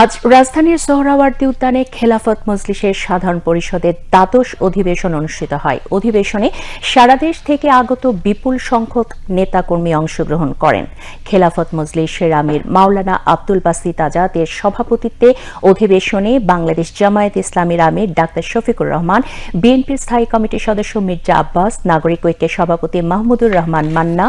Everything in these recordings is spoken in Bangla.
আজ রাজধানীর সোহরাওয়ার্দী উদ্যানে খেলাফত মজলিসের সাধারণ পরিষদের দ্বাদশ অধিবেশন অনুষ্ঠিত হয়। অধিবেশনে সারা দেশ থেকে আগত বিপুল সংখ্যক নেতাকর্মী অংশগ্রহণ করেন। খেলাফত মজলিসের আমির মাওলানা আব্দুল বাসিত আজাদের সভাপতিত্বে অধিবেশনে বাংলাদেশ জামায়াত ইসলামীর আমির ডাক্তার শফিকুর রহমান, বিএনপির স্থায়ী কমিটির সদস্য মির্জা আব্বাস, নাগরিক ঐক্যের সভাপতি মাহমুদুর রহমান মান্না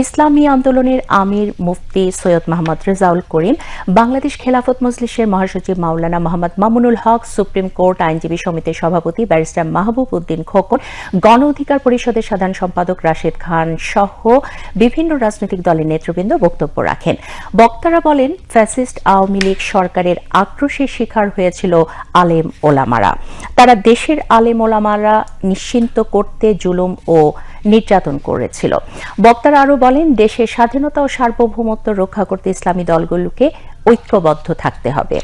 ইসলামী আন্দোলনের আমির মুফতি সৈয়দ মোহাম্মদ রেজাউল করিম, বাংলাদেশ খেলাফত মজলিসের মহাসচিব মাওলানা মোহাম্মদ মামুনুল হক, সুপ্রিম কোর্ট আইনজীবী সমিতির সভাপতি ব্যারিস্টার মাহবুব উদ্দিন খোকন, গণ অধিকার পরিষদের সাধারণ সম্পাদক রাশেদ খান সহ বিভিন্ন রাজনৈতিক দলের নেতৃবৃন্দ বক্তব্য রাখেন। বক্তারা বলেন, ফ্যাসিস্ট আওয়ামী লীগ সরকারের আক্রোশের শিকার হয়েছিল আলেম ওলামারা। তারা দেশের আলেম ওলামারা নিশ্চিন্ত করতে জুলুম ও নির্যাতন করেছিল। বক্তারা আরও বলেন, দেশের স্বাধীনতা ও সার্বভৌমত্ব রক্ষা করতে ইসলামী দলগুলোকে ঐক্যবদ্ধ থাকতে হবে।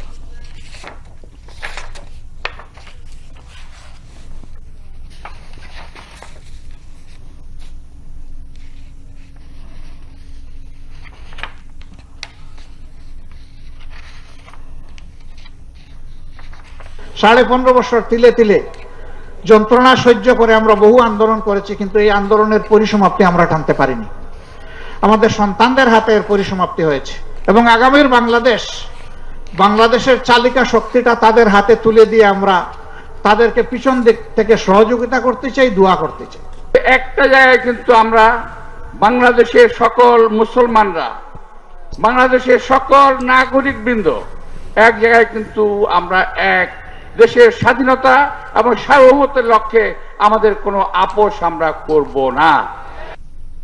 সাড়ে পনেরো বছর তিলে তিলে যন্ত্রণা সহ্য করে আমরা বহু আন্দোলন করেছি, কিন্তু এই আন্দোলনের পরিসমাপ্তি আমরা টানতে পারিনি। আমাদের সন্তানদের হাতে এর পরিসমাপ্তি হয়েছে। এবং আগামীর বাংলাদেশ, বাংলাদেশের চালিকা শক্তিটা তাদের হাতে তুলে দিয়ে আমরা তাদেরকে পিছন দিক থেকে সহযোগিতা করতে চাই, দোয়া করতে চাই। একটা জায়গায় কিন্তু আমরা বাংলাদেশের সকল মুসলমানরা, বাংলাদেশের সকল নাগরিক বৃন্দ এক জায়গায় কিন্তু আমরা এক দেশের স্বাধীনতা এবং সার্বভৌমত্বের লক্ষ্যে আমাদের কোনো আপোষ আমরা করব না।